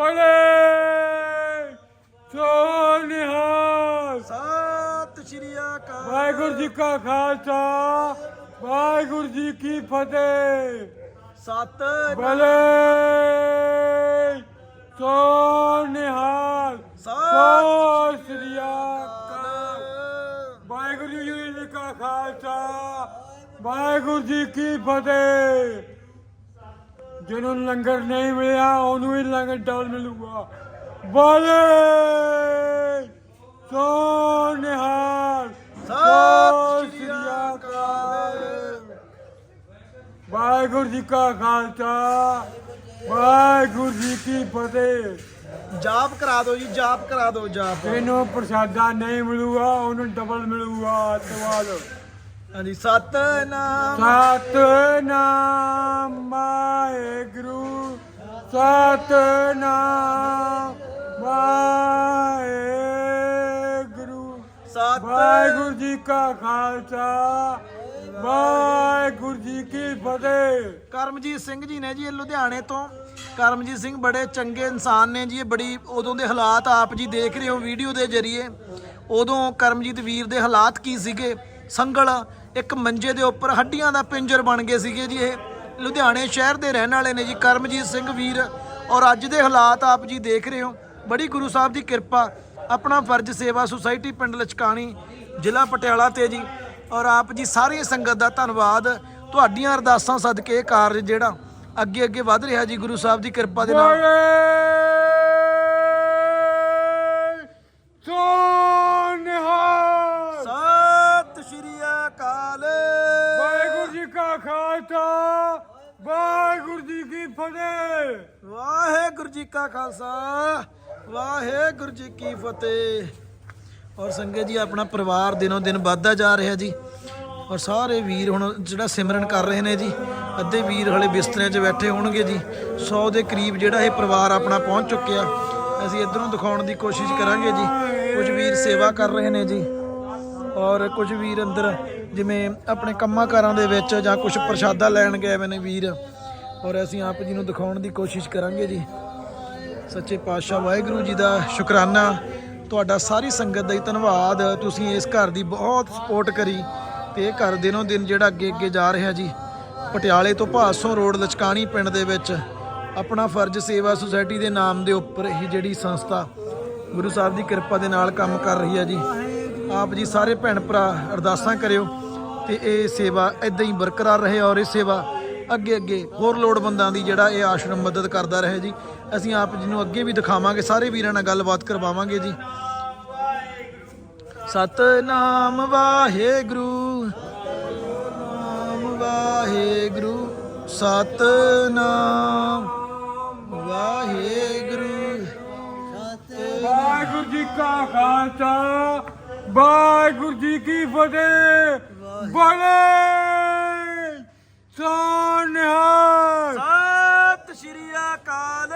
ਬੜੇ ਸੋਨਿਹਾਲ ਸਤਿ ਸ਼੍ਰੀ ਅਕਾਲ। ਵਾਹਿਗੁਰੂ ਜੀ ਕਾ ਖਾਲਸਾ ਵਾਹਿਗੁਰੂ ਜੀ ਕੀ ਫਤਿਹ। ਸਤ ਬਲੇ। ਸੋਨਿਹਾਲ ਸਤਿ ਸਤਿ ਸ੍ਰੀ ਅਕਾਲ। ਵਾਹਿਗੁਰੂ ਜੀ ਕਾ ਖਾਲਸਾ ਵਾਹਿਗੁਰੂ ਜੀ ਕੀ ਫਤਿਹ। ਜਿਹਨੂੰ ਲੰਗਰ ਨਹੀਂ ਮਿਲਿਆ ਉਹਨੂੰ ਹੀ ਲੰਗਰ ਡਬਲ ਮਿਲੂਗਾ। ਬੋਲੇ! ਸਤਿ ਸ਼੍ਰੀ ਅਕਾਲ। ਵਾਹਿਗੁਰੂ ਜੀ ਕਾ ਖਾਲਸਾ। ਵਾਹਿਗੁਰੂ ਜੀ ਕੀ ਫਤਿਹ। ਜਾਪ ਕਰਾ ਦਿਓ ਜੀ ਜਾਪ ਕਰਾ ਦਿਓ ਜਾਪ। ਜਿਹਨੂੰ ਪ੍ਰਸ਼ਾਦਾ ਨਹੀਂ ਮਿਲੂਗਾ ਉਹਨੂੰ ਡਬਲ ਮਿਲੂਗਾ ਤਵਾਲ ਹਾਂਜੀ ਸਤਨਾਮ। ਸਤਨਾਮ ਵਾਹਿਗੁਰੂ ਸਤਨਾਮ ਵਾਹਿਗੁਰੂ ਸਤ ਵਾਹਿਗੁਰੂ ਜੀ ਕਾ ਖਾਲਸਾ ਵਾਹਿਗੁਰੂ ਜੀ ਕੀ ਫਤਿਹ। ਕਰਮਜੀਤ ਸਿੰਘ ਜੀ ਨੇ ਜੀ ਇਹ ਲੁਧਿਆਣੇ ਤੋਂ। ਕਰਮਜੀਤ ਸਿੰਘ ਬੜੇ ਚੰਗੇ ਇਨਸਾਨ ਨੇ ਜੀ ਇਹ ਬੜੀ ਉਦੋਂ ਦੇ ਹਾਲਾਤ ਆਪ ਜੀ ਦੇਖ ਰਹੇ ਹੋ ਵੀਡੀਓ ਦੇ ਜ਼ਰੀਏ। ਉਦੋਂ ਕਰਮਜੀਤ ਵੀਰ ਦੇ ਹਾਲਾਤ ਕੀ ਸੀਗੇ? ਸੰਗਲ ਇੱਕ ਮੰਜੇ ਦੇ ਉੱਪਰ ਹੱਡੀਆਂ ਦਾ ਪਿੰਜਰ ਬਣ ਗਏ ਸੀਗੇ ਜੀ ਇਹ। ਲੁਧਿਆਣੇ ਸ਼ਹਿਰ ਦੇ ਰਹਿਣ ਵਾਲੇ ਨੇ ਜੀ ਕਰਮਜੀਤ ਸਿੰਘ ਵੀਰ। ਔਰ ਅੱਜ ਦੇ ਹਾਲਾਤ ਆਪ ਜੀ ਦੇਖ ਰਹੇ ਹੋ। ਬੜੀ ਗੁਰੂ ਸਾਹਿਬ ਦੀ ਕਿਰਪਾ, ਆਪਣਾ ਫਰਜ਼ ਸੇਵਾ ਸੁਸਾਇਟੀ ਪਿੰਡ ਲਚਕਾਣੀ, ਜ਼ਿਲ੍ਹਾ ਪਟਿਆਲਾ ਤੇ ਜੀ। ਔਰ ਆਪ ਜੀ ਸਾਰੀ ਸੰਗਤ ਦਾ ਧੰਨਵਾਦ। ਤੁਹਾਡੀਆਂ ਅਰਦਾਸਾਂ ਸਦਕੇ ਇਹ ਕਾਰਜ ਜਿਹੜਾ ਅੱਗੇ ਅੱਗੇ ਵਧ ਰਿਹਾ ਜੀ ਗੁਰੂ ਸਾਹਿਬ ਦੀ ਕਿਰਪਾ ਦੇ ਨਾਲ। ਬੋਲੇ ਫਤਿਹ ਵਾਹਿਗੁਰੂ ਜੀ ਕਾ ਖਾਲਸਾ, ਵਾਹਿਗੁਰੂ ਜੀ ਕੀ ਫਤਿਹ। ਔਰ ਸੰਗਤ ਜੀ, ਆਪਣਾ ਪਰਿਵਾਰ ਦਿਨੋਂ ਦਿਨ ਵੱਧਦਾ ਜਾ ਰਿਹਾ ਜੀ। ਔਰ ਸਾਰੇ ਵੀਰ ਹੁਣ ਜਿਹੜਾ ਸਿਮਰਨ ਕਰ ਰਹੇ ਨੇ ਜੀ, ਅੱਧੇ ਵੀਰ ਹਲੇ ਬਿਸਤਰਿਆਂ 'ਚ ਬੈਠੇ ਹੋਣਗੇ ਜੀ। 100 ਦੇ ਕਰੀਬ ਜਿਹੜਾ ਇਹ ਪਰਿਵਾਰ ਆਪਣਾ ਪਹੁੰਚ ਚੁੱਕਿਆ। ਅਸੀਂ ਇਧਰੋਂ ਦਿਖਾਉਣ ਦੀ ਕੋਸ਼ਿਸ਼ ਕਰਾਂਗੇ ਜੀ। ਕੁਝ ਵੀਰ ਸੇਵਾ ਕਰ ਰਹੇ ਨੇ ਜੀ। ਔਰ ਕੁਝ ਵੀਰ ਅੰਦਰ ਜਿਵੇਂ ਆਪਣੇ ਕੰਮਾਂ ਕਾਰਾਂ ਦੇ ਵਿੱਚ ਜਾਂ ਕੁਝ ਪ੍ਰਸ਼ਾਦਾ ਲੈਣ ਗਏ ਨੇ ਵੀਰ। ਔਰ ਅਸੀਂ ਆਪ ਜੀ ਨੂੰ ਦਿਖਾਉਣ ਦੀ ਕੋਸ਼ਿਸ਼ ਕਰਾਂਗੇ ਜੀ। ਸੱਚੇ ਪਾਤਸ਼ਾਹ ਵਾਹਿਗੁਰੂ ਜੀ ਦਾ ਸ਼ੁਕਰਾਨਾ। ਤੁਹਾਡਾ ਸਾਰੀ ਸੰਗਤ ਦਾ ਹੀ ਧੰਨਵਾਦ। ਤੁਸੀਂ ਇਸ ਘਰ ਦੀ ਬਹੁਤ ਸਪੋਰਟ ਕਰੀ ਤੇ ਇਹ ਘਰ ਦਿਨੋਂ ਦਿਨ ਜਿਹੜਾ ਅੱਗੇ ਅੱਗੇ ਜਾ ਰਿਹਾ ਜੀ। ਪਟਿਆਲੇ ਤੋਂ ਭਾਸੋਂ ਰੋਡ ਲਚਕਾਣੀ ਪਿੰਡ ਦੇ ਵਿੱਚ ਆਪਣਾ ਫਰਜ਼ ਸੇਵਾ ਸੁਸਾਇਟੀ ਦੇ ਨਾਮ ਦੇ ਉੱਪਰ ਇਹ ਜਿਹੜੀ ਸੰਸਥਾ ਗੁਰੂ ਸਾਹਿਬ ਦੀ ਕਿਰਪਾ ਦੇ ਨਾਲ ਕੰਮ ਕਰ ਰਹੀ ਹੈ ਜੀ। ਆਪ ਜੀ ਸਾਰੇ ਭੈਣ ਭਰਾ ਅਰਦਾਸਾਂ ਕਰਿਓ ਤੇ ਇਹ ਸੇਵਾ ਇਦਾਂ ਹੀ ਬਰਕਰਾਰ ਰਹੇ ਔਰ ਇਹ ਸੇਵਾ ਅੱਗੇ ਅੱਗੇ ਹੋਰ ਲੋੜਵੰਦਾਂ ਦੀ ਜਿਹੜਾ ਇਹ ਆਸ਼ਰਮ ਮਦਦ ਕਰਦਾ ਰਹੇ ਜੀ। ਅਸੀਂ ਆਪ ਜੀ ਨੂੰ ਅੱਗੇ ਵੀ ਦਿਖਾਵਾਂਗੇ, ਸਾਰੇ ਵੀਰਾਂ ਨਾਲ ਗੱਲਬਾਤ ਕਰਵਾਵਾਂਗੇ ਜੀ। ਸਤਨਾਮ ਵਾਹਿਗੁਰੂ ਨਾਮ ਵਾਹਿਗੁਰੂ, ਸਤਨਾਮ ਵਾਹਿਗੁਰੂ। ਵਾਹਿਗੁਰੂ ਜੀ ਕਾ ਖਾਲਸਾ, ਵਾਹਿਗੁਰੂ ਜੀ ਕੀ ਫਤਿਹ ਬੋਲੇ ਸੋਨਿਹਾਲ ਸਤਿ ਸ਼੍ਰੀ ਅਕਾਲ।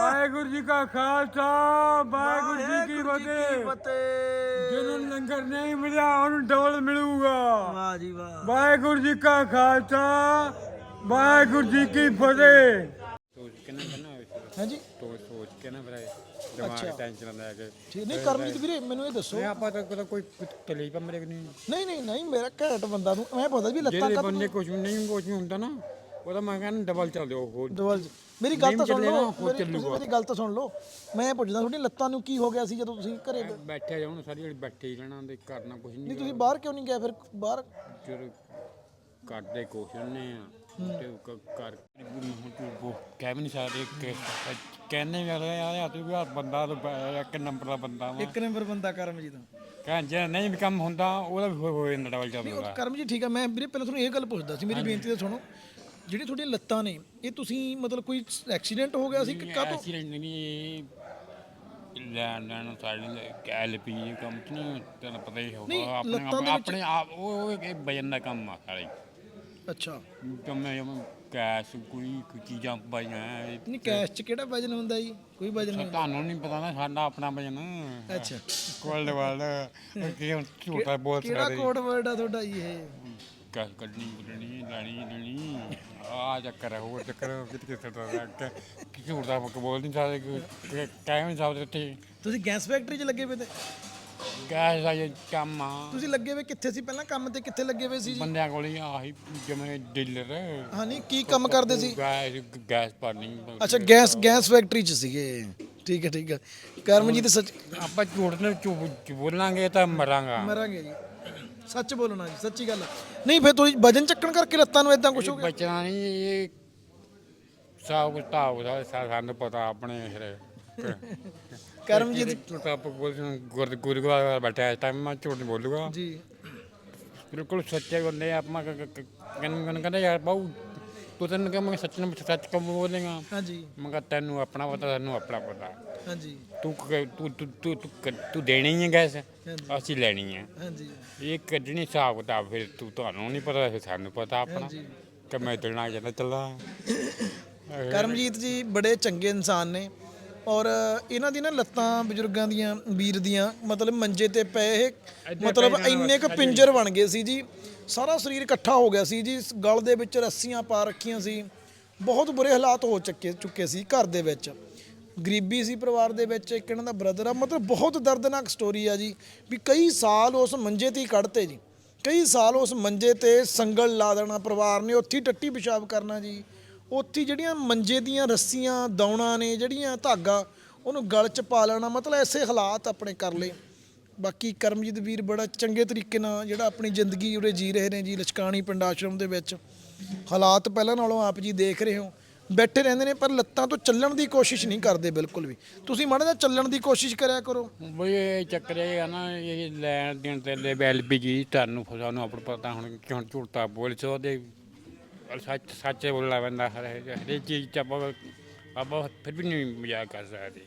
ਵਾਹਿਗੁਰੂ ਜੀ ਕਾ ਖਾਲਸਾ ਵਾਹਿਗੁਰੂ ਜੀ ਕੀ ਫਤਿਹ। ਜਿਹਨੂੰ ਲੰਗਰ ਨਹੀਂ ਮਿਲਿਆ ਉਹਨੂੰ ਡਬਲ ਮਿਲੂਗਾ। ਵਾਹ ਜੀ ਵਾਹ। ਵਾਹਿਗੁਰੂ ਜੀ ਕਾ ਖਾਲਸਾ ਵਾਹਿਗੁਰੂ ਜੀ ਕੀ ਫਤਿਹ। ਸੋਚ ਕੇ ਨਾ ਬਣਾ ਹਾਂਜੀ? ਸੋਚ ਕੇ ਨਾ ਫਿਰ ਦਿਮਾਗ ਟੈਨਸ਼ਨ ਲੈ ਕੇ ਠੀਕ ਨਹੀਂ ਕਰਮਜੀਤ ਵੀਰੇ ਮੈਨੂੰ ਇਹ ਦੱਸੋ। ਨਹੀਂ ਆਪਾਂ ਤਾਂ ਕੋਈ ਕੋਈ ਤਕਲੀਫ ਮਰੇ ਨਹੀਂ। ਨਹੀਂ ਨਹੀਂ ਨਹੀਂ ਮੇਰਾ ਘੈਂਟ ਬੰਦਾ ਨੂੰ ਮੈਂ ਪਤਾ ਵੀ ਲੱਤਾਂ ਜਿਹੜੇ ਕਾ ਬੰਦੇ ਕੁਝ ਨਹੀਂ ਕੁਝ ਹੁੰਦਾ ਨਾ ਉਹਦਾ ਮੈਂ ਕਹਿੰਦਾ ਡਬਲ ਚੱਲ ਦਿਓ ਹੋਰ ਦਵਲ ਮੇਰੀ ਗੱਲ ਤਾਂ ਸੁਣ ਲਓ ਮੇਰੀ- ਤੁਸੀਂ। ਮੇਰੀ ਗੱਲ ਤਾਂ ਸੁਣ ਲਓ। ਮੈਂ ਪੁੱਛਦਾ ਤੁਹਾਡੀ ਲੱਤਾਂ ਨੂੰ ਕੀ ਹੋ ਗਿਆ ਸੀ ਜਦੋਂ ਤੁਸੀਂ ਘਰੇ ਗਏ? ਬੈਠੇ ਜਾਉਣ ਸਾਰੀ ਜਿਹੜੀ ਬੈਠੇ ਹੀ ਰਹਿਣਾ ਤੇ ਕਰਨਾ ਕੁਝ ਨਹੀਂ ਨਹੀਂ ਤੁਸੀਂ ਬਾਹਰ ਕਿਉਂ ਨਹੀਂ ਗਏ ਫਿਰ? ਬਾਹਰ? ਜਦੋਂ ਕਰਦੇ ਕੋਸ਼ਿਸ਼ ਨੇ ਆ। ਤੇ ਕ- ਕਰ ਹੁਣ ਤੂੰ ਉਹ ਕਹਿ ਵੀ ਨਹੀਂ ਸਕਦੇ ਕਿ ਕਹਿੰਦੇ ਵੀ ਅਗਲੇ ਆ ਤੂੰ ਵੀ ਬੰਦਾ ਤਾਂ ਬ- ਇੱਕ ਨੰਬਰ ਦਾ ਬੰਦਾ ਵਾ। ਇੱਕ ਨੰਬਰ ਬੰਦਾ ਕਰਮਜੀਤ। ਕਹਿ ਜੇ ਨਹੀਂ ਵੀ ਕੰਮ ਹੁੰਦਾ ਉਹਦਾ ਵੀ ਹੋ ਹੋ ਜਾਂਦਾ ਡਬਲ ਚੱਲਦਾ ਕਰਮਜੀਤ ਠੀਕ ਆ ਮੈਂ ਵੀਰੇ ਪਹਿਲਾਂ ਤੁਹਾਨੂੰ ਇਹ ਗੱਲ ਪੁੱਛਦਾ ਸੀ ਮੇਰੀ ਬੇਨਤੀ ਤਾਂ ਸੁਣੋ ਜਿਹੜੀ ਤੁਹਾਡੀਆਂ ਲੱਤਾਂ ਨੇ ਇਹ ਤੁਸੀਂ ਮਤਲਬ ਕੋਈ ਐਕਸੀਡੈਂਟ ਹੋ ਗਿਆ ਸੀ ਕਿ ਕਾਹਤੋਂ? ਐਕਸੀਡੈਂਟ ਨਹੀਂ ਲੈਣ ਲੈਣ ਸਾਡੇ ਐਲਪੀ ਕੰਮ ਚ ਨਹੀਂ ਤੈਨੂੰ ਪਤਾ ਹੀ ਨਹੀਂ, ਹੋਗਾ ਆਪਣੇ ਲੱਤਾਂ ਦੇ ਵਿੱਚ- ਆਪਣੇ ਆਪ ਉਹ ਉਹ ਇੱਕ ਵਜਨ ਦਾ ਕੰਮ ਆ ਸਾਰੇ ਅੱਛਾ। ਕੰਮੇ ਕੈਸ਼ ਕੋਈ ਕੋਈ ਚੀਜ਼ਾਂ ਇਹ ਨਹੀਂ ਕੈਸ਼ 'ਚ ਕਿਹੜਾ ਵਜਨ ਹੁੰਦਾ ਜੀ? ਕੋਈ ਵਜਨ ਨਹੀਂ। ਤੁਹਾਨੂੰ ਨਹੀਂ ਪਤਾ ਨਾ ਸਾਡਾ ਆਪਣਾ ਵਜਨ। ਅੱਛਾ। ਕੋਲਡ ਵਾਲ ਕਿ ਝੂਠਾ ਬੋਲ ਕਿਹੜਾ ਸਕਦੇ? ਕੋਡ ਵਰਡ ਆ ਤੁਹਾਡਾ ਜੀ ਇਹ? ਕਸ ਕੱਢਣੀ ਬੁੱਢਣੀ ਲੈਣੀ ਦੇਣੀ। ਆ ਚੱਕਰ ਹੈ, ਹੋਰ ਚੱਕਰ ਕਿਤੇ ਕਿਤੇ ਦਾ ਕਿ ਝੂਠ ਬੋਲ ਨਹੀਂ ਸਕਦੇ ਕਿ ਕਾਇਮ ਸਕਦੇ ਉੱਥੇ ਤੁਸੀਂ ਗੈਸ ਫੈਕਟਰੀ 'ਚ ਲੱਗੇ ਹੋਏ ਤੇ। ਗੈਸ ਦਾ ਇਹ ਕੰਮ ਆ। ਤੁਸੀਂ ਲੱਗੇ ਹੋਏ ਕਿੱਥੇ ਸੀ ਪਹਿਲਾਂ? ਕੰਮ ਤੇ ਕਿੱਥੇ ਲੱਗੇ ਹੋਏ ਸੀ ਜੀ? ਬੰਦਿਆਂ ਕੋਲ ਹੀ ਆਹੀ ਜਿਵੇਂ ਡੀਲਰ। ਹਾਂ ਨਹੀਂ ਕੀ ਕੰਮ ਕਰਦੇ ਸੀ? ਗੈਸ ਗੈਸ ਭਰਨੀ ਅੱਛਾ ਗੈਸ ਗੈਸ ਫੈਕਟਰੀ 'ਚ ਸੀਗੇ। ਠੀਕ ਹੈ ਠੀਕ ਹੈ। ਕਰਮਜੀਤ ਸੱਚ ਆਪਾਂ ਝੂਠ ਨੇ ਬੋਲਾਂਗੇ ਤਾਂ ਮਰਾਂਗਾ। ਮਰਾਂਗੇ ਜੀ। ਸੱਚ ਬੋਲਣਾ ਜੀ ਸੱਚੀ ਗੱਲ। ਨਹੀਂ ਫਿਰ ਤੁਸੀਂ ਵਜਨ ਚੱਕਣ ਕਰਕੇ ਲੱਤਾਂ ਨੂੰ ਇਦਾਂ ਕੁਝ ਹੋ ਗਿਆ? ਬਚਣਾ ਨਹੀਂ ਇਹ ਸਭ ਕੁਝ ਤਾਂ ਹੋਦਾ ਸਾਨੂੰ ਪਤਾ ਆਪਣੇ ਫਿਰ ਕਰਮਜੀਤ ਬੋਲ ਗੁਰ ਗੁਰਦੁਆਰਾ ਬੈਠਾ ਇਸ ਟਾਈਮ ਮੈਂ ਝੂਠ ਨਹੀਂ ਬੋਲੂਗਾ। ਜੀ। ਬਿਲਕੁਲ ਸੱਚੇ ਬੰਦੇ ਆ, ਆਪਾਂ ਕਹਿੰਦੇ ਕਹਿੰਦੇ ਯਾਰ ਬਾਊ ਤੂੰ ਤੈਨੂੰ ਕਿ ਮੈਂ ਸੱਚ ਨੂੰ ਸੱਚ ਕਮ ਬੋਲੇਗਾ? ਹਾਂਜੀ। ਮੈਂ ਕਿਹਾ ਤੈਨੂੰ ਆਪਣਾ ਪਤਾ ਤੈਨੂੰ ਆਪਣਾ ਪਤਾ। ਹਾਂਜੀ। ਤੂੰ ਤੂੰ ਤੂੰ ਤੂੰ ਦੇਣੀ ਹੈ ਗੈਸ। ਅਸੀਂ ਲੈਣੀ ਹੈ। ਹਾਂਜੀ। ਇਹ ਕੱਢਣੀ ਹਿਸਾਬ ਕਿਤਾਬ ਫਿਰ ਤੂੰ ਤੁਹਾਨੂੰ ਨਹੀਂ ਪਤਾ ਫਿਰ ਸਾਨੂੰ ਪਤਾ ਆਪਣਾ। ਕਿ ਮੈਂ ਦੇਣਾ ਜਾਂਦਾ ਚੱਲਾ। ਕਰਮਜੀਤ ਜੀ ਬੜੇ ਚੰਗੇ ਇਨਸਾਨ ਨੇ। ਔਰ ਇਹਨਾਂ ਦੀ ਨਾ ਲੱਤਾਂ ਬਜ਼ੁਰਗਾਂ ਦੀਆਂ ਵੀਰ ਦੀਆਂ ਮਤਲਬ ਮੰਜੇ ਤੇ ਪਏ ਇਹ ਮਤਲਬ ਇੰਨੇ ਕੁ ਪਿੰਜਰ ਬਣ ਗਏ ਸੀ ਜੀ। ਸਾਰਾ ਸਰੀਰ ਇਕੱਠਾ ਹੋ ਗਿਆ ਸੀ ਜੀ। ਗਲ ਦੇ ਵਿੱਚ ਰੱਸੀਆਂ ਪਾ ਰੱਖੀਆਂ ਸੀ। ਬਹੁਤ ਬੁਰੇ ਹਾਲਾਤ ਹੋ ਚੁੱਕੇ ਚੁੱਕੇ ਸੀ ਘਰ ਦੇ ਵਿੱਚ। ਗਰੀਬੀ ਸੀ ਪਰਿਵਾਰ ਦੇ ਵਿੱਚ ਇੱਕ ਇਹਨਾਂ ਦਾ ਬ੍ਰਦਰ ਆ। ਮਤਲਬ ਬਹੁਤ ਦਰਦਨਾਕ ਸਟੋਰੀ ਆ ਜੀ ਵੀ ਕਈ ਸਾਲ ਉਸ ਮੰਜੇ ਤੇ ਹੀ ਕੱਢਤੇ ਜੀ। ਕਈ ਸਾਲ ਉਸ ਮੰਜੇ ਤੇ ਸੰਗਲ ਲਾ ਦੇਣਾ ਪਰਿਵਾਰ ਨੇ ਉੱਥੇ ਟੱਟੀ ਪਿਸ਼ਾਬ ਕਰਨਾ ਜੀ। ਉੱਥੇ ਜਿਹੜੀਆਂ ਮੰਜੇ ਦੀਆਂ ਰੱਸੀਆਂ, ਦੌਣਾ ਨੇ ਜਿਹੜੀਆਂ ਧਾਗਾ, ਉਹਨੂੰ ਗਲ 'ਚ ਪਾ ਲੈਣਾ, ਮਤਲਬ ਐਸੇ ਹਾਲਾਤ ਆਪਣੇ ਕਰ ਲਏ। ਬਾਕੀ ਕਰਮਜੀਤ ਵੀਰ ਬੜਾ ਚੰਗੇ ਤਰੀਕੇ ਨਾਲ ਜਿਹੜਾ ਆਪਣੀ ਜ਼ਿੰਦਗੀ ਉਰੇ ਜੀ ਰਹੇ ਨੇ ਜੀ ਲਚਕਾਣੀ ਪਿੰਡ ਆਸ਼ਰਮ ਦੇ ਵਿੱਚ। ਹਾਲਾਤ ਪਹਿਲਾਂ ਨਾਲੋਂ ਆਪ ਜੀ ਦੇਖ ਰਹੇ ਹੋ। ਬੈਠੇ ਰਹਿੰਦੇ ਨੇ, ਪਰ ਲੱਤਾਂ ਤੋਂ ਚੱਲਣ ਦੀ ਕੋਸ਼ਿਸ਼ ਨਹੀਂ ਕਰਦੇ ਬਿਲਕੁਲ ਵੀ। ਤੁਸੀਂ ਮਾੜਾ ਜਿਹਾ ਚੱਲਣ ਦੀ ਕੋਸ਼ਿਸ਼ ਕਰਿਆ ਕਰੋ। ਬਈ ਇਹ ਚੱਕਰ ਇਹ ਆ ਨਾ, ਇਹ ਲੈਣ ਦੇਣ ਤੇ ਲੈ ਐਲਪੀਜੀ ਤੁਹਾਨੂੰ ਫਿਰ ਆਪਣਾ ਪਤਾ ਹੁਣ ਕਿਉਂ ਝੂਠਾ ਬੋਲ ਸੋ ਦੇ ਸੱਚ ਸੱਚ ਬੋਲਣਾ ਪੈਂਦਾ ਹਰ ਹਰੇਕ ਚੀਜ਼ ਚ ਆਪਾਂ ਆਪਾਂ ਫਿਰ ਵੀ ਨਹੀਂ ਮਜ਼ਾਕ ਕਰ ਸਕਦੇ।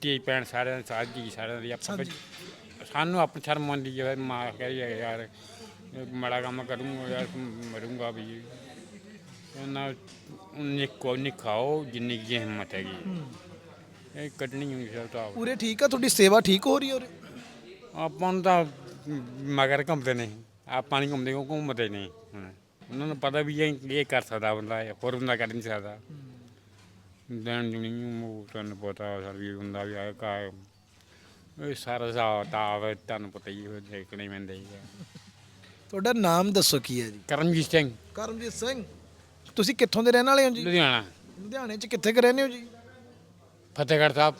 ਤੀ ਪੈਣ ਸਾਰਿਆਂ ਸਾਜ ਜੀ ਸਾਰਿਆਂ ਦੀ ਆਪਾਂ ਸਾਨੂੰ ਆਪਣੀ ਸ਼ਰਮ ਆਉਂਦੀ ਜੇ ਮਾਂ ਕਹੀ ਯਾਰ ਮਾੜਾ ਕੰਮ ਕਰੂੰਗਾ ਯਾਰ ਮਰੂੰਗਾ ਵੀ। ਉਹਨਾਂ ਉਨੀ ਕੋ ਨਹੀਂ ਖਾਓ ਜਿੰਨੀ ਕੀ ਹਿੰਮਤ ਹੈਗੀ। ਇਹ ਕੱਢਣੀ ਨਹੀਂ ਸਕਦਾ ਪੂਰੇ ਠੀਕ ਆ ਤੁਹਾਡੀ ਸੇਵਾ ਠੀਕ ਹੋ ਰਹੀ ਹੈ ਆਪਾਂ ਨੂੰ ਤਾਂ ਮਗਰ ਘੁੰਮਦੇ ਨੇ ਆਪਾਂ ਨਹੀਂ ਘੁੰਮਦੇ ਉਹ ਘੁੰਮਦੇ ਨੇ ਹੁਣ। ਉਹਨਾਂ ਨੂੰ ਪਤਾ ਵੀ ਇਹ ਇਹ ਕਰ ਸਕਦਾ ਬੰਦਾ ਇਹ ਹੋਰ ਬੰਦਾ ਕਰ ਨਹੀਂ ਸਕਦਾ। ਦੇਣ ਜੁਣੀ ਉਹ ਤੁਹਾਨੂੰ ਪਤਾ ਸਰ ਵੀ ਹੁੰਦਾ ਵੀ ਆ ਕਾ ਇਹ ਸਾਰਾ ਹਿਸਾਬ ਤਾਂ ਤੁਹਾਨੂੰ ਪਤਾ ਹੀ ਉਹ ਦੇਖਣੇ ਪੈਂਦੇ ਹੀ ਆ। ਤੁਹਾਡਾ ਨਾਮ ਦੱਸੋ ਕੀ ਹੈ ਜੀ? ਕਰਮਜੀਤ ਸਿੰਘ। ਕਰਮਜੀਤ ਸਿੰਘ। ਤੁਸੀਂ ਕਿੱਥੋਂ ਦੇ ਰਹਿਣ ਵਾਲੇ ਹੋ ਜੀ? ਲੁਧਿਆਣਾ। ਲੁਧਿਆਣੇ 'ਚ ਕਿੱਥੇ ਕੁ ਰਹਿੰਦੇ ਹੋ ਜੀ? ਫਤਿਹਗੜ੍ਹ ਸਾਹਿਬ।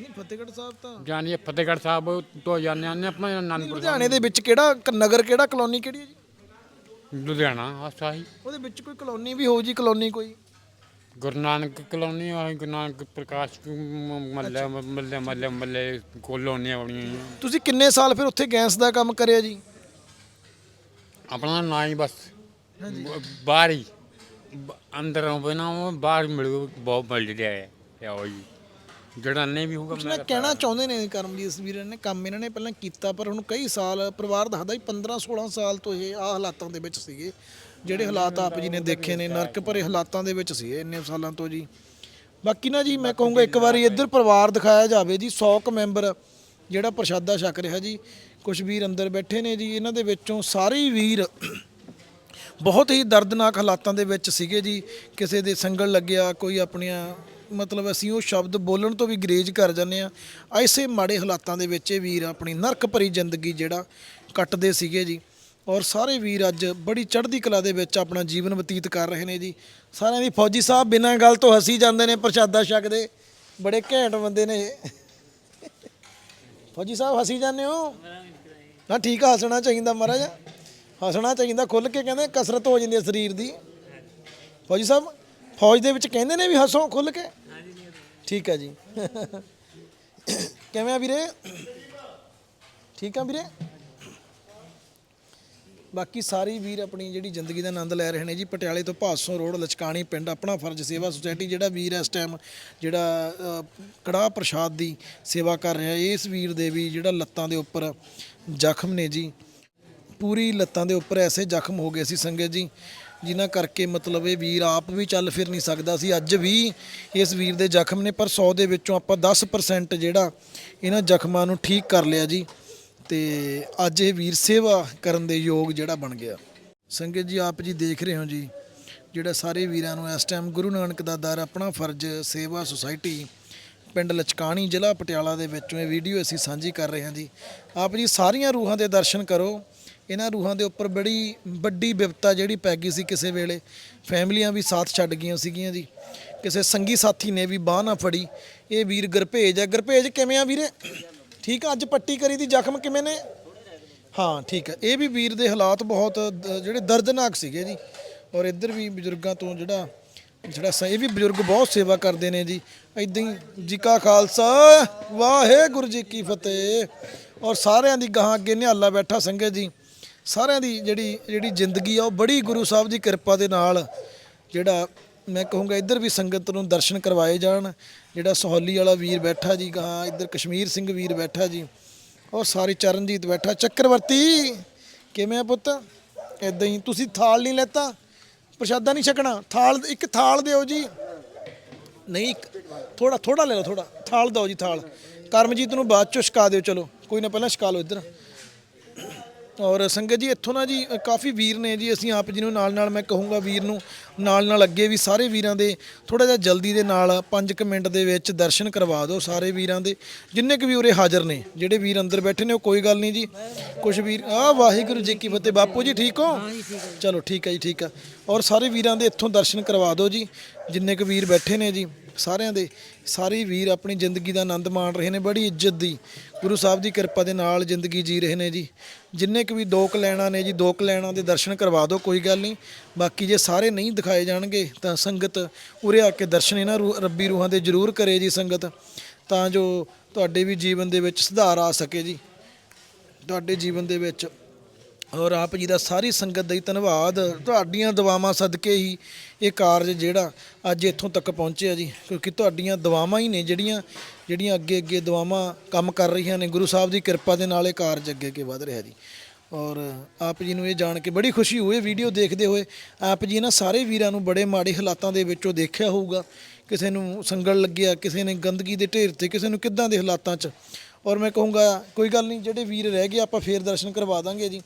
ਨਹੀਂ ਫਤਿਹਗੜ੍ਹ ਸਾਹਿਬ ਤਾਂ ਜਾਨੀਏ ਫਤਿਹਗੜ੍ਹ ਸਾਹਿਬ ਤੋਂ ਆਨੇ ਆਪਣਾ ਆਨੰਦਪੁਰ ਲੁਧਿਆਣੇ ਦੇ ਵਿੱਚ ਕਿਹੜਾ ਨਗਰ ਕਿਹੜਾ ਕਲੋਨੀ ਕਿਹੜੀ ਹੈ ਜੀ? ਲੁਧਿਆਣਾ ਆਸਾਹੀ। ਉਹਦੇ ਵਿੱਚ ਕੋਈ ਕਲੋਨੀ ਵੀ ਹੋਊ ਜੀ ਕਲੋਨੀ ਕੋਈ? ਗੁਰੂ ਨਾਨਕ ਕਲੋਨੀ ਆ ਗੁਰੂ ਨਾਨਕ ਪ੍ਰਕਾਸ਼ ਮੱਲੇ ਮੱਲੇ ਮੱਲੇ ਮੱਲੇ ਕਲੋਨੀਆਂ ਬਣੀਆਂ ਹੋਈਆਂ ਤੁਸੀਂ ਕਿੰਨੇ ਸਾਲ ਫਿਰ ਉੱਥੇ ਗੈਸ ਦਾ ਕੰਮ ਕਰਿਆ ਜੀ? ਆਪਣਾ ਨਾ ਹੀ ਬਸ। ਬਾਹਰ ਹੀ। ਅੰਦਰ ਹੋਵੇ ਨਾ ਉਹ ਬਾਹਰ ਮਿਲੂ ਬਹੁਤ ਮਿਲ ਰਿਹਾ ਹੈ ਆਓ ਜੀ। ਜਿਹੜਾ ਨਹੀਂ ਵੀ ਹੋਊਗਾ ਕੁਛ ਨਾ ਕਹਿਣਾ ਚਾਹੁੰਦੇ ਨੇ ਕਰਮਜੀਤ ਵੀਰ ਨੇ ਕੰਮ ਇਹਨਾਂ ਨੇ ਪਹਿਲਾਂ ਕੀਤਾ ਪਰ ਹੁਣ ਕਈ ਸਾਲ ਪਰਿਵਾਰ ਦੱਸਦਾ ਵੀ 15 16 ਸਾਲ ਤੋਂ ਇਹ ਆ ਹਾਲਾਤਾਂ ਦੇ ਵਿੱਚ ਸੀਗੇ ਜਿਹੜੇ ਹਾਲਾਤ ਆਪ ਜੀ ਨੇ ਦੇਖੇ ਨੇ ਨਰਕ ਭਰੇ ਹਾਲਾਤਾਂ ਦੇ ਵਿੱਚ ਸੀਗੇ ਇੰਨੇ ਸਾਲਾਂ ਤੋਂ ਜੀ। ਬਾਕੀ ਨਾ ਜੀ ਮੈਂ ਕਹੂੰਗਾ ਇੱਕ ਵਾਰੀ ਇੱਧਰ ਪਰਿਵਾਰ ਦਿਖਾਇਆ ਜਾਵੇ ਜੀ 100 ਕ ਮੈਂਬਰ ਜਿਹੜਾ ਪ੍ਰਸ਼ਾਦਾ ਛਕ ਰਿਹਾ ਜੀ ਕੁਝ ਵੀਰ ਅੰਦਰ ਬੈਠੇ ਨੇ ਜੀ ਇਹਨਾਂ ਦੇ ਵਿੱਚੋਂ ਸਾਰੇ ਹੀ ਵੀਰ ਬਹੁਤ ਹੀ ਦਰਦਨਾਕ ਹਾਲਾਤਾਂ ਦੇ ਵਿੱਚ ਸੀਗੇ ਜੀ ਕਿਸੇ ਦੇ ਸੰਗਲ ਲੱਗਿਆ ਕੋਈ ਆਪਣੀਆਂ ਮਤਲਬ ਅਸੀਂ ਉਹ ਸ਼ਬਦ ਬੋਲਣ ਤੋਂ ਵੀ ਗਰੇਜ ਕਰ ਜਾਂਦੇ ਆ ਐਸੇ ਮਾੜੇ ਹਾਲਾਤਾਂ ਦੇ ਵਿੱਚ ਇਹ ਵੀਰ ਆਪਣੀ ਨਰਕ ਭਰੀ ਜ਼ਿੰਦਗੀ ਜਿਹੜਾ ਕੱਟਦੇ ਸੀਗੇ ਜੀ। ਔਰ ਸਾਰੇ ਵੀਰ ਅੱਜ ਬੜੀ ਚੜ੍ਹਦੀ ਕਲਾ ਦੇ ਵਿੱਚ ਆਪਣਾ ਜੀਵਨ ਬਤੀਤ ਕਰ ਰਹੇ ਨੇ ਜੀ। ਸਾਰਿਆਂ ਦੀ ਫੌਜੀ ਸਾਹਿਬ ਬਿਨਾਂ ਗੱਲ ਤੋਂ ਹੱਸੀ ਜਾਂਦੇ ਨੇ ਪ੍ਰਸ਼ਾਦਾ ਛਕਦੇ ਬੜੇ ਘੈਂਟ ਬੰਦੇ ਨੇ ਫੌਜੀ ਸਾਹਿਬ ਹੱਸੀ ਜਾਂਦੇ ਹੋ? ਨਾ ਠੀਕ ਆ, ਹੱਸਣਾ ਚਾਹੀਦਾ ਮਹਾਰਾਜ। ਹੱਸਣਾ ਚਾਹੀਦਾ ਖੁੱਲ ਕੇ ਕਹਿੰਦੇ ਕਸਰਤ ਹੋ ਜਾਂਦੀ ਹੈ ਸਰੀਰ ਦੀ। ਫੌਜੀ ਸਾਹਿਬ ਫੌਜ ਦੇ ਵਿੱਚ ਕਹਿੰਦੇ ਨੇ ਵੀ ਹੱਸੋ ਖੁੱਲ ਕੇ? ਠੀਕ ਆ ਜੀ। ਕਿਵੇਂ ਆ ਵੀਰੇ? ਠੀਕ ਆ ਵੀਰੇ? ਬਾਕੀ ਸਾਰੀ ਵੀਰ ਆਪਣੀ ਜਿਹੜੀ ਜ਼ਿੰਦਗੀ ਦਾ ਆਨੰਦ ਲੈ ਰਹੇ ਨੇ ਜੀ ਪਟਿਆਲੇ ਤੋਂ ਭਾਸੋਂ ਰੋਡ ਲਚਕਾਣੀ ਪਿੰਡ ਆਪਣਾ ਫਰਜ਼ ਸੇਵਾ ਸੁਸਾਇਟੀ ਜਿਹੜਾ ਵੀਰ ਇਸ ਟਾਈਮ ਜਿਹੜਾ ਅ, ਕੜਾਹ ਪ੍ਰਸ਼ਾਦ ਦੀ ਸੇਵਾ ਕਰ ਰਿਹਾ ਇਸ ਵੀਰ ਦੇ ਵੀ ਜਿਹੜਾ ਲੱਤਾਂ ਦੇ ਉੱਪਰ ਜ਼ਖਮ ਨੇ ਜੀ। ਪੂਰੀ ਲੱਤਾਂ ਦੇ ਉੱਪਰ ਐਸੇ ਜ਼ਖਮ ਹੋ ਗਏ ਸੀ ਸੰਗਤ ਜੀ ਜਿਨ੍ਹਾਂ ਕਰਕੇ ਮਤਲਬ ਇਹ ਵੀਰ ਆਪ ਵੀ ਚੱਲ ਫਿਰ ਨਹੀਂ ਸਕਦਾ ਸੀ। ਅੱਜ ਵੀ ਇਸ ਵੀਰ ਦੇ ਜ਼ਖਮ ਨੇ, ਪਰ 100 ਦੇ ਵਿੱਚੋਂ ਆਪਾਂ 10% ਜਿਹੜਾ ਇਹਨਾਂ ਜ਼ਖਮਾਂ ਨੂੰ ਠੀਕ ਕਰ ਲਿਆ ਜੀ। ਤੇ ਅੱਜ ਇਹ ਵੀਰ ਸੇਵਾ ਕਰਨ ਦੇ ਯੋਗ ਜਿਹੜਾ ਬਣ ਗਿਆ। ਸੰਗਤ ਜੀ, ਆਪ ਜੀ ਦੇਖ ਰਹੇ ਹੋ ਜੀ, ਜਿਹੜਾ ਸਾਰੇ ਵੀਰਾਂ ਨੂੰ ਇਸ ਟਾਈਮ ਗੁਰੂ ਨਾਨਕ ਦਾ ਦਰ, ਆਪਣਾ ਫਰਜ਼, ਸੇਵਾ ਸੁਸਾਇਟੀ ਪਿੰਡ ਲਚਕਾਣੀ ਜ਼ਿਲ੍ਹਾ ਪਟਿਆਲਾ ਦੇ ਵਿੱਚੋਂ ਇਹ ਵੀਡੀਓ ਅਸੀਂ ਸਾਂਝੀ ਕਰ ਰਹੇ ਹਾਂ ਜੀ। ਆਪ ਜੀ ਸਾਰੀਆਂ ਰੂਹਾਂ ਦੇ ਦਰਸ਼ਨ ਕਰੋ। ਇਹਨਾਂ ਰੂਹਾਂ ਦੇ ਉੱਪਰ ਬੜੀ, ਵੱਡੀ ਵਿਪਤਾ ਜਿਹੜੀ ਪੈ ਗਈ ਸੀ ਕਿਸੇ ਵੇਲੇ। ਫੈਮਲੀਆਂ ਵੀ ਸਾਥ ਛੱਡ ਗਈਆਂ ਸੀਗੀਆਂ ਜੀ। ਕਿਸੇ ਸੰਗੀ ਸਾਥੀ ਨੇ ਵੀ ਬਾਹ ਨਾ ਫੜੀ। ਇਹ ਵੀਰ ਗੁਰਭੇਜ ਹੈ ਗੁਰਭੇਜ ਕਿਵੇਂ ਆ ਵੀਰੇ? ਠੀਕ ਆ? ਅੱਜ ਪੱਟੀ ਕਰੀ ਦੀ ਜ਼ਖਮ ਕਿਵੇਂ ਨੇ? ਹਾਂ, ਠੀਕ ਹੈ ਇਹ ਵੀ ਵੀਰ ਦੇ ਹਾਲਾਤ ਬਹੁਤ ਦ- ਜਿਹੜੇ ਦਰਦਨਾਕ ਸੀਗੇ ਜੀ। ਔਰ ਇੱਧਰ ਵੀ ਬਜ਼ੁਰਗਾਂ ਤੋਂ ਜਿਹੜਾ ਜਿਹੜਾ ਸ- ਇਹ ਵੀ ਬਜ਼ੁਰਗ ਬਹੁਤ ਸੇਵਾ ਕਰਦੇ ਨੇ ਜੀ। ਇਦਾਂ ਹੀ ਜੀ ਕਾ ਖਾਲਸਾ, ਵਾਹਿਗੁਰੂ ਜੀ ਕੀ ਫਤਿਹ। ਔਰ ਸਾਰਿਆਂ ਦੀ ਗਾਹਾਂ ਅੱਗੇ ਨਿਹਾਲਾ ਬੈਠਾ ਸੰਗਤ ਜੀ। ਸਾਰਿਆਂ ਦੀ ਜਿਹੜੀ ਜਿਹੜੀ ਜ਼ਿੰਦਗੀ ਆ, ਉਹ ਬੜੀ ਗੁਰੂ ਸਾਹਿਬ ਦੀ ਕਿਰਪਾ ਦੇ ਨਾਲ ਜਿਹੜਾ ਮੈਂ ਕਹੂੰਗਾ ਇੱਧਰ ਵੀ ਸੰਗਤ ਨੂੰ ਦਰਸ਼ਨ ਕਰਵਾਏ ਜਾਣ, ਜਿਹੜਾ ਸੋਹਲੀ ਵਾਲਾ ਵੀਰ ਬੈਠਾ ਜੀ, ਗਾਂ ਇੱਧਰ ਕਸ਼ਮੀਰ ਸਿੰਘ ਵੀਰ ਬੈਠਾ ਜੀ, ਔਰ ਸਾਰੇ ਚਰਨਜੀਤ ਬੈਠਾ। ਚੱਕਰਵਰਤੀ, ਕਿਵੇਂ ਆ ਪੁੱਤ? ਇਦਾਂ ਹੀ, ਤੁਸੀਂ ਥਾਲ ਨਹੀਂ ਲੈਤਾ? ਪ੍ਰਸ਼ਾਦਾ ਨਹੀਂ ਛਕਣਾ? ਥਾਲ, ਇੱਕ ਥਾਲ ਦਿਓ ਜੀ। ਨਹੀਂ ਥੋੜਾ ਥੋੜਾ ਲੈ ਲਓ ਥੋੜਾ ਥਾਲ ਦਿਓ ਜੀ, ਥਾਲ। ਕਰਮਜੀਤ ਨੂੰ ਬਾਅਦ ਚੋਂ ਛਕਾ ਦਿਓ, ਚਲੋ। ਕੋਈ ਨਾ, ਪਹਿਲਾਂ ਛਕਾ ਲਓ ਇੱਧਰ। ਔਰ ਸੰਗਤ ਜੀ ਇੱਥੋਂ ਨਾ ਜੀ ਕਾਫੀ ਵੀਰ ਨੇ ਜੀ ਅਸੀਂ ਆਪ ਜੀ ਨੂੰ ਨਾਲ ਨਾਲ ਮੈਂ ਕਹੂੰਗਾ ਵੀਰ ਨੂੰ ਨਾਲ ਨਾਲ ਅੱਗੇ ਵੀ ਸਾਰੇ ਵੀਰਾਂ ਦੇ ਥੋੜਾ ਜਿਹਾ ਜਲਦੀ ਦੇ ਨਾਲ 5 ਮਿੰਟ ਦੇ ਵਿੱਚ ਦਰਸ਼ਨ ਕਰਵਾ ਦਿਓ ਸਾਰੇ ਵੀਰਾਂ ਦੇ ਜਿੰਨੇ ਕੁ ਵੀ ਉਰੇ ਹਾਜ਼ਰ ਨੇ ਜਿਹੜੇ ਵੀਰ ਅੰਦਰ ਬੈਠੇ ਨੇ ਉਹ ਕੋਈ ਗੱਲ ਨਹੀਂ ਜੀ ਕੁਝ ਵੀਰ ਆ ਵਾਹਿਗੁਰੂ ਜੀ ਕੀ ਫਤਿਹ ਬਾਪੂ ਜੀ ਠੀਕ ਹੋ? ਚਲੋ ਠੀਕ ਹੈ ਜੀ ਠੀਕ ਆ। ਔਰ ਸਾਰੇ ਵੀਰਾਂ ਦੇ ਇੱਥੋਂ ਦਰਸ਼ਨ ਕਰਵਾ ਦਿਓ ਜੀ ਜਿੰਨੇ ਕੁ ਵੀਰ ਬੈਠੇ ਨੇ ਜੀ ਸਾਰਿਆਂ ਦੇ ਸਾਰੇ ਵੀਰ ਆਪਣੀ ਜ਼ਿੰਦਗੀ ਦਾ ਆਨੰਦ ਮਾਣ ਰਹੇ ਨੇ ਬੜੀ ਇੱਜ਼ਤ ਦੀ ਗੁਰੂ ਸਾਹਿਬ ਦੀ ਕਿਰਪਾ ਦੇ ਨਾਲ ਜ਼ਿੰਦਗੀ ਜੀ ਰਹੇ ਨੇ ਜੀ। ਜਿੰਨੇ ਕੁ ਵੀ ਦੋ ਲੈਣਾ ਨੇ ਜੀ, ਦੋ ਲੈਣਾ ਦੇ ਦਰਸ਼ਨ ਕਰਵਾ ਦਿਓ, ਕੋਈ ਗੱਲ ਨਹੀਂ। ਬਾਕੀ ਜੇ ਸਾਰੇ ਨਹੀਂ ਦਿਖਾਏ ਜਾਣਗੇ, ਤਾਂ ਸੰਗਤ ਉਰੇ ਆ ਕੇ ਦਰਸ਼ਨ ਇਹਨਾਂ ਰੂਹ, ਰੱਬੀ ਰੂਹਾਂ ਦੇ ਜ਼ਰੂਰ ਕਰੇ ਜੀ ਸੰਗਤ, ਤਾਂ ਜੋ ਤੁਹਾਡੇ ਵੀ ਜੀਵਨ ਦੇ ਵਿੱਚ ਸੁਧਾਰ ਆ ਸਕੇ ਜੀ। ਤੁਹਾਡੇ ਜੀਵਨ ਦੇ ਵਿੱਚ ਔਰ ਆਪ ਜੀ ਦਾ ਸਾਰੀ ਸੰਗਤ ਦਾ ਹੀ ਧੰਨਵਾਦ। ਤੁਹਾਡੀਆਂ ਦੁਆਵਾਂ ਸਦਕੇ ਹੀ ਇਹ ਕਾਰਜ ਜਿਹੜਾ ਅੱਜ ਇੱਥੋਂ ਤੱਕ ਪਹੁੰਚਿਆ ਜੀ। ਕਿਉਂਕਿ ਤੁਹਾਡੀਆਂ ਦੁਆਵਾਂ ਹੀ ਨੇ ਜਿਹੜੀਆਂ ਜਿਹੜੀਆਂ ਅੱਗੇ ਅੱਗੇ ਦੁਆਵਾਂ ਕੰਮ ਕਰ ਰਹੀਆਂ ਨੇ। ਗੁਰੂ ਸਾਹਿਬ ਦੀ ਕਿਰਪਾ ਦੇ ਨਾਲ ਇਹ ਕਾਰਜ ਅੱਗੇ ਅੱਗੇ ਵਧ ਰਿਹਾ ਜੀ। ਔਰ ਆਪ ਜੀ ਨੂੰ ਇਹ ਜਾਣ ਕੇ ਬੜੀ ਖੁਸ਼ੀ ਹੋਈ। ਵੀਡੀਓ ਦੇਖਦੇ ਹੋਏ ਆਪ ਜੀ ਇਹਨਾਂ ਸਾਰੇ ਵੀਰਾਂ ਨੂੰ ਬੜੇ ਮਾੜੇ ਹਾਲਾਤਾਂ ਦੇ ਵਿੱਚੋਂ ਦੇਖਿਆ ਹੋਊਗਾ। ਕਿਸੇ ਨੂੰ ਸੰਗਲ ਲੱਗਿਆ, ਕਿਸੇ ਨੇ ਗੰਦਗੀ ਦੇ ਢੇਰ ਤੇ, ਕਿਸੇ ਨੂੰ ਕਿੱਦਾਂ ਦੇ ਹਾਲਾਤਾਂ 'ਚ। ਔਰ ਮੈਂ ਕਹੂੰਗਾ, ਕੋਈ ਗੱਲ ਨਹੀਂ, ਜਿਹੜੇ ਵੀਰ ਰਹਿ ਗਏ, ਆਪਾਂ ਫੇਰ ਦਰਸ਼ਨ ਕਰਵਾ ਦਾਂਗੇ ਜੀ।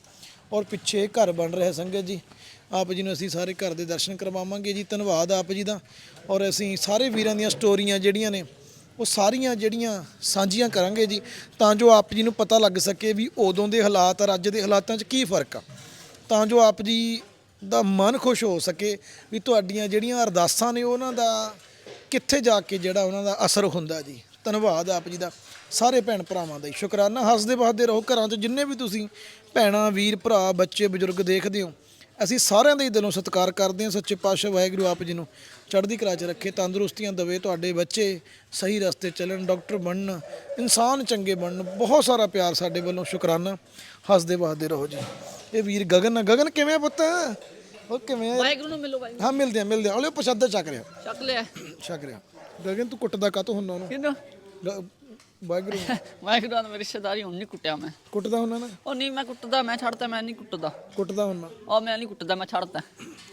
ਔਰ ਪਿੱਛੇ ਘਰ ਬਣ ਰਿਹਾ ਸੰਗਤ ਜੀ। ਆਪ ਜੀ ਨੂੰ ਅਸੀਂ ਸਾਰੇ ਘਰ ਦੇ ਦਰਸ਼ਨ ਕਰਵਾਵਾਂਗੇ ਜੀ। ਧੰਨਵਾਦ ਆਪ ਜੀ ਦਾ। ਔਰ ਅਸੀਂ ਸਾਰੇ ਵੀਰਾਂ ਦੀਆਂ ਸਟੋਰੀਆਂ ਜਿਹੜੀਆਂ ਨੇ, ਉਹ ਸਾਰੀਆਂ ਜਿਹੜੀਆਂ ਸਾਂਝੀਆਂ ਕਰਾਂਗੇ ਜੀ। ਤਾਂ ਜੋ ਆਪ ਜੀ ਨੂੰ ਪਤਾ ਲੱਗ ਸਕੇ ਵੀ ਉਦੋਂ ਦੇ ਹਾਲਾਤ ਔਰ ਅੱਜ ਦੇ ਹਾਲਾਤਾਂ 'ਚ ਕੀ ਫ਼ਰਕ ਆ। ਤਾਂ ਜੋ ਆਪ ਜੀ ਦਾ ਮਨ ਖੁਸ਼ ਹੋ ਸਕੇ ਵੀ ਤੁਹਾਡੀਆਂ ਜਿਹੜੀਆਂ ਅਰਦਾਸਾਂ ਨੇ, ਉਹਨਾਂ ਦਾ ਕਿੱਥੇ ਜਾ ਕੇ ਜਿਹੜਾ ਉਹਨਾਂ ਦਾ ਅਸਰ ਹੁੰਦਾ ਜੀ। ਧੰਨਵਾਦ ਆਪ ਜੀ ਦਾ। ਸਾਰੇ ਭੈਣ ਭਰਾਵਾਂ ਦਾ ਜੀ। ਸ਼ੁਕਰਾਨਾ। ਹੱਸਦੇ ਵਸਦੇ ਰਹੋ ਘਰਾਂ 'ਚ ਜਿੰਨੇ ਵੀ ਤੁਸੀਂ ਭੈਣਾਂ ਵੀਰ ਭਰਾ ਬੱਚੇ ਬਜ਼ੁਰਗ ਦੇਖਦੇ ਹੋ ਅਸੀਂ ਸਾਰਿਆਂ ਦਾ ਹੀ ਦਿਲੋਂ ਸਤਿਕਾਰ ਕਰਦੇ ਹਾਂ। ਸੱਚੇ ਪਾਤਸ਼ਾਹ ਵਾਹਿਗੁਰੂ ਆਪ ਜੀ ਨੂੰ ਚੜ੍ਹਦੀ ਕਲਾ 'ਚ ਰੱਖੇ ਤੰਦਰੁਸਤੀਆਂ ਦੇਵੇ ਤੁਹਾਡੇ ਬੱਚੇ ਸਹੀ ਰਸਤੇ ਚੱਲਣ ਡਾਕਟਰ ਬਣਨ ਇਨਸਾਨ ਚੰਗੇ ਬਣਨ ਬਹੁਤ ਸਾਰਾ ਪਿਆਰ ਸਾਡੇ ਵੱਲੋਂ ਸ਼ੁਕਰਾਨਾ। ਹੱਸਦੇ ਵਸਦੇ ਰਹੋ ਜੀ। ਇਹ ਵੀਰ ਗਗਨ ਗਗਨ ਕਿਵੇਂ ਆ ਪੁੱਤ? ਉਹ ਕਿਵੇਂ ਆ? ਵਾਹਿਗੁਰੂ ਨੂੰ ਮਿਲੋ ਵਾਹਿਗੁਰੂ। ਹਾਂ ਮਿਲਦੇ ਆ ਮਿਲਦੇ ਆ ਉਹਲੇ ਪ੍ਰਸ਼ਾਦਾ ਚੱਕ ਰਿਹਾ। ਚੱਕ ਲਿਆ। ਛਕ ਰਿਹਾ। ਗਗਨ ਤੂੰ ਕੁੱਟਦਾ ਕਾਤੋਂ ਹੁੰਦਾ ਉਹਨੂੰ? ਕਿਨੂੰ ਗ- ਵਾਹਿਗੁਰੂ ਵਾਹਿਗੁਰੂ ਨਾਲ ਮੇਰੀ ਰਿਸ਼ਤੇਦਾਰੀ ਹੁਣ ਨਹੀਂ ਕੁੱਟਿਆ ਮੈਂ। ਕੁੱਟਦਾ ਹੁੰਦਾ ਨਾ? ਉਹ ਨਹੀਂ ਮੈਂ ਕੁੱਟਦਾ ਮੈਂ ਛੱਡਦਾ ਮੈਂ ਨਹੀਂ ਕੁੱਟਦਾ। ਕੁੱਟਦਾ ਹੁੰਦਾ। ਉਹ ਮੈਂ ਨਹੀਂ ਕੁੱਟਦਾ ਮੈਂ ਛੱਡਦਾ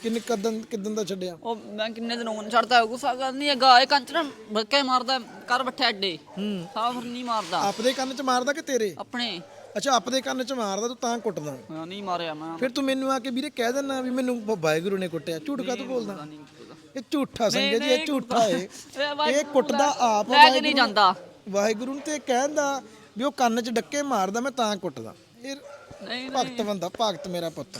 ਕਿੰਨੇ ਕਦਨ ਕਿਦਨ ਦਾ ਛੱਡਿਆ? ਉਹ ਮੈਂ ਕਿੰਨੇ ਦਿਨ ਹੋਣ ਛੱਡਦਾ ਗੁੱਸਾ ਕਰਨੀ ਹੈ ਗਾਏ ਕੰਚਰ ਬੱਕੇ ਮਾਰਦਾ ਕਰ ਬੱਠੇ ਅੱਡੇ ਸਾਫ਼ ਨਹੀਂ ਮਾਰਦਾ। ਆਪਦੇ ਕੰਨ 'ਚ ਮਾਰਦਾ ਕਿ ਤੇਰੇ? ਆਪਣੇ। ਅੱਛਾ ਆਪਦੇ ਕੰਨ 'ਚ ਮਾਰਦਾ ਤੂੰ ਤਾਂ ਕੁੱਟਦਾ। ਹਾਂ, ਨਹੀਂ ਮਾਰਿਆ ਮੈਂ। ਫਿਰ ਤੂੰ ਮੈਨੂੰ ਆ ਕੇ ਵੀਰੇ ਕਹਿ ਦਿੰਦਾ ਵੀ ਮੈਨੂੰ ਵਾਹਿਗੁਰੂ ਨੇ ਕੁੱਟਿਆ। ਝੂਠ ਕਾ ਤੂੰ ਬੋਲਦਾ? ਨਹੀਂ ਇਹ ਝੂਠਾ ਸੰਗਤ ਜੀ ਇਹ ਨਹੀਂ ਝੂਠਾ ਏ। ਇਹ ਇਹ ਵਾਹਿਗੁਰੂ ਕੁੱਟਦਾ ਆਪ ਕੇ ਨਹੀਂ ਵਾਹਿਗੁਰੂ- ਜਾਂਦਾ। ਵਾਹਿਗੁਰੂ ਨੂੰ ਤੇ ਕਹਿੰਦਾ ਵੀ ਉਹ ਕੰਨ 'ਚ ਡੱਕੇ ਮਾਰਦਾ ਮੈਂ ਤਾਂ ਕੁੱਟਦਾ। ਇਹ ਨਹੀਂ ਭਗਤ ਬੰਦਾ ਭਗਤ ਮੇਰਾ ਪੁੱਤ।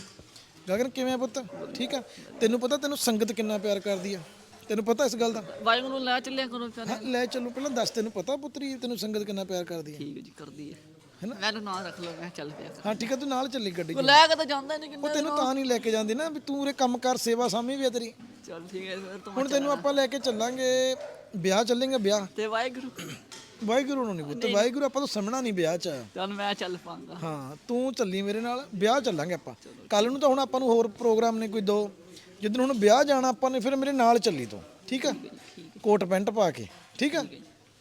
ਗਗਨ ਕਿਵੇਂ ਆ ਪੁੱਤ? ਠੀਕ ਆ? ਤੈਨੂੰ ਪਤਾ ਤੈਨੂੰ ਸੰਗਤ ਕਿੰਨਾ ਪਿਆਰ ਕਰਦੀ ਆ? ਤੈਨੂੰ ਪਤਾ ਇਸ ਗੱਲ ਦਾ? ਵਾਹਿਗੁਰੂ ਨੂੰ ਲੈ ਚੱਲਿਆ ਕਰੋ ਹਾਂ, ਲੈ ਚੱਲੋ ਪਹਿਲਾਂ ਦੱਸ ਤੈਨੂੰ ਪਤਾ ਪੁੱਤਰੀ ਤੈਨੂੰ ਸੰਗਤ ਕਿੰਨਾ ਪਿਆਰ ਕਰਦੀ ਆ? ਠੀਕ ਹੈ ਜੀ ਕਰਦੀ ਹੈ ਹੈਨਾ? ਮੈਨੂੰ ਨਾਲ ਰੱਖ ਲਓ ਮੈਂ ਚੱਲ ਪਿਆ ਕਰ। ਹਾਂ ਠੀਕ ਆ ਤੂੰ ਨਾਲ ਚੱਲੀ ਗੱਡੀ 'ਚ ਉਹ ਲੈ ਕੇ ਤਾਂ ਜਾਂਦਾ ਨਹੀਂ ਉਹ ਕਿੰਨੇ ਤੈਨੂੰ ਤਾਂ ਨਹੀਂ ਲੈ ਕੇ ਜਾਂਦੀ ਨਾ ਵੀ ਤੂੰ ਉਰੇ ਕੰਮ ਕਰ ਸੇਵਾ ਸਾਮੀ ਵੀ ਆ ਤੇਰੀ। ਚੱਲ ਠੀਕ ਹੈ ਤੂੰ ਹੁਣ ਤੈਨੂੰ ਆਪਾਂ ਲੈ ਕੇ ਚੱਲਾਂਗੇ ਵਿਆਹ ਚੱਲਾਂਗੇ ਵਿਆਹ। ਤੇ ਵਾਹਿਗੁਰੂ। ਵਾਹਿਗੁਰੂ ਨੂੰ ਨਹੀਂ ਪੁੱਤ ਵਾਹਿਗੁਰੂ ਆਪਾਂ ਤੋਂ ਸਮਣਾ ਨਹੀਂ ਵਿਆਹ 'ਚ। ਚੱਲ ਮੈਂ ਚੱਲ ਪਾਂਗਾ। ਹਾਂ ਤੂੰ ਚੱਲੀ ਮੇਰੇ ਨਾਲ ਵਿਆਹ ਚੱਲਾਂਗੇ ਆਪਾਂ। ਕੱਲ ਨੂੰ ਤਾਂ ਹੁਣ ਆਪਾਂ ਨੂੰ ਹੋਰ ਪ੍ਰੋਗਰਾਮ ਨੇ ਕੋਈ ਦੋ। ਜਿੱਦਣ ਹੁਣ ਵਿਆਹ ਜਾਣਾ ਆਪਾਂ ਨੇ ਫਿਰ ਮੇਰੇ ਨਾਲ ਚੱਲੀ ਤੂੰ ਠੀਕ ਆ? ਕੋਟ ਪੈਂਟ ਪਾ ਕੇ ਠੀਕ ਆ?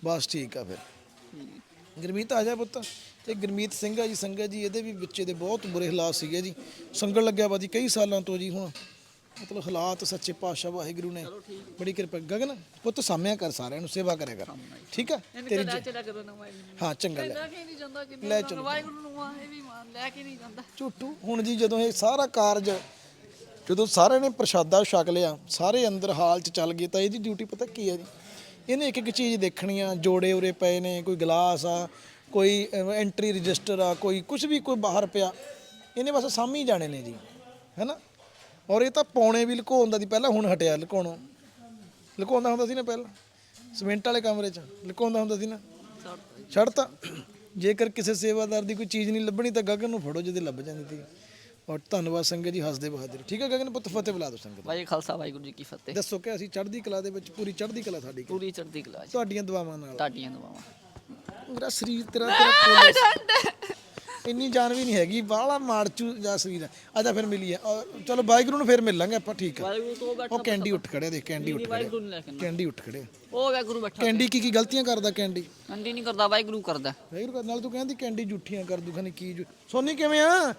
ਬਸ ਠੀਕ ਆ ਫਿਰ। ਗੁਰਮੀਤ ਆ ਜਾ ਪੁੱਤ। ਇਹ ਗੁਰਮੀਤ ਸਿੰਘ ਆ ਜੀ ਸੰਗਤ ਜੀ ਇਹਦੇ ਵੀ ਬੱਚੇ ਦੇ ਬਹੁਤ ਬੁਰੇ ਹਾਲਾਤ ਸੀਗੇ ਜੀ। ਸੰਗਲ ਲੱਗਿਆ ਵਾ ਜੀ ਕਈ ਸਾਲਾਂ ਤੋਂ ਜੀ ਹੁਣ। ਮਤਲਬ ਹਾਲਾਤ ਸੱਚੇ ਪਾਤਸ਼ਾਹ ਵਾਹਿਗੁਰੂ ਨੇ ਬੜੀ ਕਿਰਪਾ ਗਗਨ ਪੁੱਤ ਸਾਮਿਆ ਕਰ ਸਾਰਿਆਂ ਨੂੰ ਸੇਵਾ ਕਰਿਆ ਕਰ। ਠੀਕ ਆ? ਤੇਰੀ ਹਾਂ ਚੰਗਾ ਲੈ ਲੈ। ਕੇ ਨਹੀਂ ਜਾਂਦਾ ਜਿੰਨੇ ਲੈ ਲੈ ਵਾਹਿਗੁਰੂ ਨੂੰ ਆ ਇਹ ਵੀ ਮਾਰ ਲੈ ਕੇ ਨਹੀਂ ਜਾਂਦਾ। ਝੂਟੂ ਹੁਣ ਜੀ ਜਦੋਂ ਇਹ ਸਾਰਾ ਕਾਰਜ ਜਦੋਂ ਸਾਰਿਆਂ ਨੇ ਪ੍ਰਸ਼ਾਦਾ ਛਕ ਲਿਆ ਸਾਰੇ ਅੰਦਰ ਹਾਲ 'ਚ ਚੱਲ ਗਏ ਤਾਂ ਇਹਦੀ ਡਿਊਟੀ ਪਤਾ ਕੀ ਹੈ ਜੀ? ਇਹਨੇ ਇੱਕ ਇੱਕ ਚੀਜ਼ ਦੇਖਣੀ ਆ ਜੋੜੇ ਉਰੇ ਪਏ ਨੇ ਕੋਈ ਗਲਾਸ ਆ ਕੋਈ ਐਂਟਰੀ ਰਜਿਸਟਰ ਆ ਕੋਈ ਕੁਝ ਵੀ ਕੋਈ ਬਾਹਰ ਪਿਆ ਇਹਨੇ ਬਸ ਸਾਹਮਣੇ ਜਾਣੇ ਨੇ ਜੀ। ਹੈਨਾ? ਔਰ ਇਹ ਤਾਂ ਪੌਣੇ ਵੀ ਲੁਕਾਉਣ ਦਾ ਦੀ ਪਹਿਲਾਂ ਹੁਣ ਹਟਿਆ ਲੁਕਾਉਣੋਂ। ਲੁਕਾਉਂਦਾ ਹੁੰਦਾ ਸੀ ਨਾ ਪਹਿਲਾਂ ਸਿਮੈਂਟ ਵਾਲੇ ਕਮਰੇ 'ਚ ਲੁਕਾਉਂਦਾ ਹੁੰਦਾ ਸੀ ਨਾ। ਛੱਡਤਾ ਜੇਕਰ ਕਿਸੇ ਸੇਵਾਦਾਰ ਦੀ ਕੋਈ ਚੀਜ਼ ਨਹੀਂ ਲੱਭਣੀ ਤਾਂ ਗਗਨ ਨੂੰ ਫੜੋ ਜਿਹਦੇ ਲੱਭ ਜਾਂਦੀ ਸੀ। ਔਰ ਧੰਨਵਾਦ ਸੰਗਤ ਜੀ ਹੱਸਦੇ ਬਹਾਦਰ। ਠੀਕ ਹੈ ਗਗਨ ਪੁੱਤ ਫਤਿਹ ਬੁਲਾ ਦਿਓ ਸੰਗਤ ਵਾਹਿਗੁਰੂ ਖਾਲਸਾ ਵਾਹਿਗੁਰੂ ਜੀ ਕੀ ਫਤਿਹ। ਦੱਸੋ ਕਿ ਅਸੀਂ ਚੜ੍ਹਦੀ ਕਲਾ ਦੇ ਵਿੱਚ ਪੂਰੀ ਚੜ੍ਹਦੀ ਕਲਾ ਸਾਡੀ ਪੂਰੀ ਚੜ੍ਹਦੀ ਕਲਾ ਤੁਹਾਡੀਆਂ ਦੁਆਵਾਂ ਨਾਲ। ਤੁਹਾਡੀਆਂ ਦੁਆਵਾਂ। ਮੇਰਾ ਸਰੀਰ ਤੇਰਾ ਤੇਰਾ ਕੋਲ ਇੰਨੀ ਜਾਨ ਵੀ ਨਹੀਂ ਹੈਗੀ ਬਾਹਲਾ ਮਾਰਚੂ ਜਾਂ ਸਰੀਰ ਆਜਾ ਫਿਰ ਮਿਲੀਏ ਔਰ ਚਲੋ ਵਾਹਿਗੁਰੂ ਨੂੰ ਫਿਰ ਮਿਲ ਲਾਂਗੇ ਆਪਾਂ ਠੀਕ ਤੋਂ ਬੈਠਾ ਉਹ ਕੈਂਡੀ ਉੱਠ ਖੜਿਆ ਦੇਖ ਕੈਂਡੀ ਉੱਠ ਖੜਿਆ। ਕੈਂਡੀ ਉੱਠ ਖੜਿਆ ਉਹ ਵਾਹਿਗੁਰੂ ਬੈਠਾ ਕੈਂਡੀ ਕੀ ਕੀ ਗਲਤੀਆਂ ਕਰਦਾ ਕੈਂਡੀ? ਨਹੀਂ ਕਰਦਾ ਵਾਹਿਗੁਰੂ ਕਰਦਾ। ਵਾਹਿਗੁਰੂ ਨਾਲ ਤੂੰ ਕਹਿੰਦੀ ਕੈਂਡੀ ਝੂਠੀਆਂ ਕਰ ਦੂ ਖਾਨੀ ਕੀ ਝੂ- ਸੋਨੀ ਕਿਵੇਂ ਆ?